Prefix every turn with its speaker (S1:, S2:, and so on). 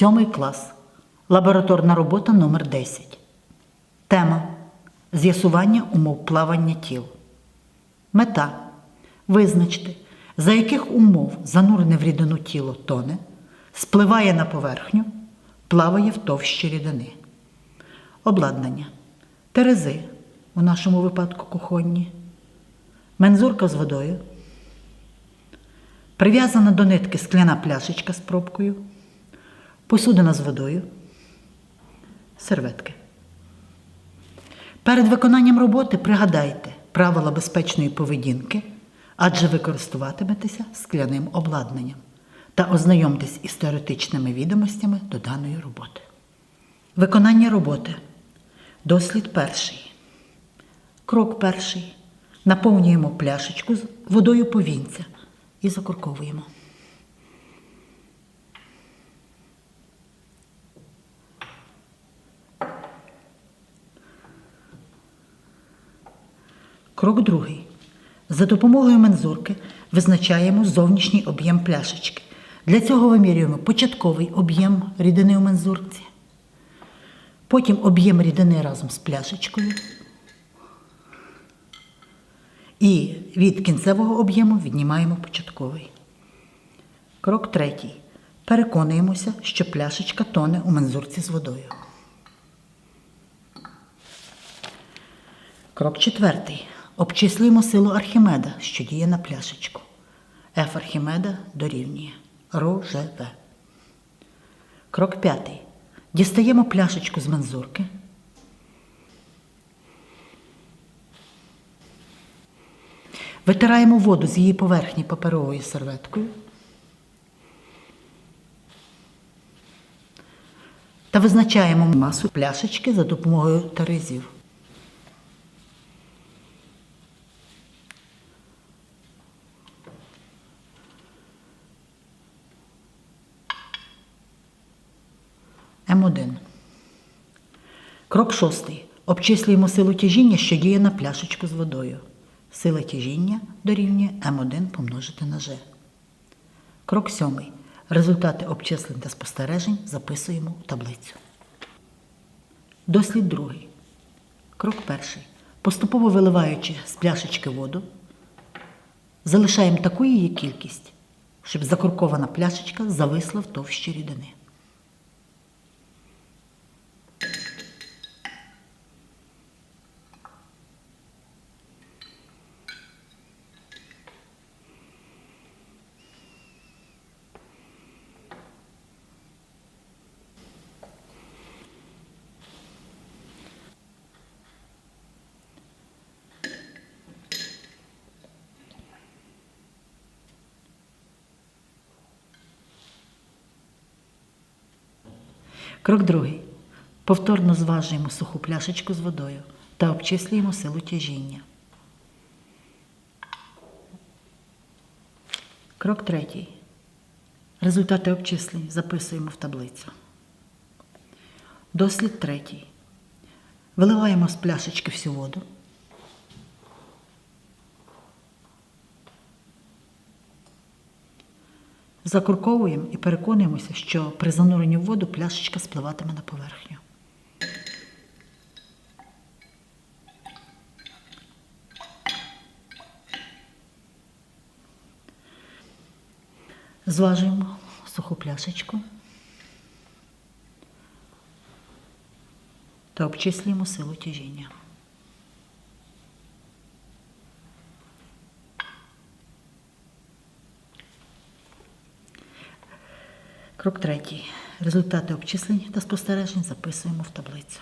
S1: Сьомий клас. Лабораторна робота номер 10. Тема З'ясування умов плавання тіл. Мета визначити, за яких умов занурене в рідину тіло тоне, спливає на поверхню, плаває в товщі рідини. Обладнання. Терези, у нашому випадку кухонні, мензурка з водою, прив'язана до нитки скляна пляшечка з пробкою, посудина з водою, серветки. Перед виконанням роботи пригадайте правила безпечної поведінки, адже ви скляним обладнанням та ознайомтесь із теоретичними відомостями до даної роботи. Виконання роботи. Дослід перший. Крок перший. Наповнюємо пляшечку з водою повінця і закурковуємо. Крок другий. За допомогою мензурки визначаємо зовнішній об'єм пляшечки. Для цього вимірюємо початковий об'єм рідини у мензурці, потім об'єм рідини разом з пляшечкою. І від кінцевого об'єму віднімаємо початковий. Крок третій. Переконуємося, що пляшечка тоне у мензурці з водою. Крок четвертий. Обчислюємо силу Архімеда, що діє на пляшечку. F Архімеда дорівнює РО ЖВ. Крок п'ятий. Дістаємо пляшечку з мензурки. Витираємо воду з її поверхні паперовою серветкою. Та визначаємо масу пляшечки за допомогою терезів. М1. Крок шостий. Обчислюємо силу тяжіння, що діє на пляшечку з водою. Сила тяжіння дорівнює М1 помножити на G. Крок сьомий. Результати обчислень та спостережень записуємо у таблицю. Дослід другий. Крок перший. Поступово виливаючи з пляшечки воду, залишаємо таку її кількість, щоб закуркована пляшечка зависла в товщі рідини. Крок другий. Повторно зважуємо суху пляшечку з водою та обчислюємо силу тяжіння. Крок третій. Результати обчислень записуємо в таблицю. Дослід третій. Виливаємо з пляшечки всю воду. Закурковуємо і переконуємося, що при зануренні в воду пляшечка спливатиме на поверхню. Зважуємо суху пляшечку та обчислюємо силу тяжіння. Крок третій. Результати обчислень та спостережень записуємо в таблицю.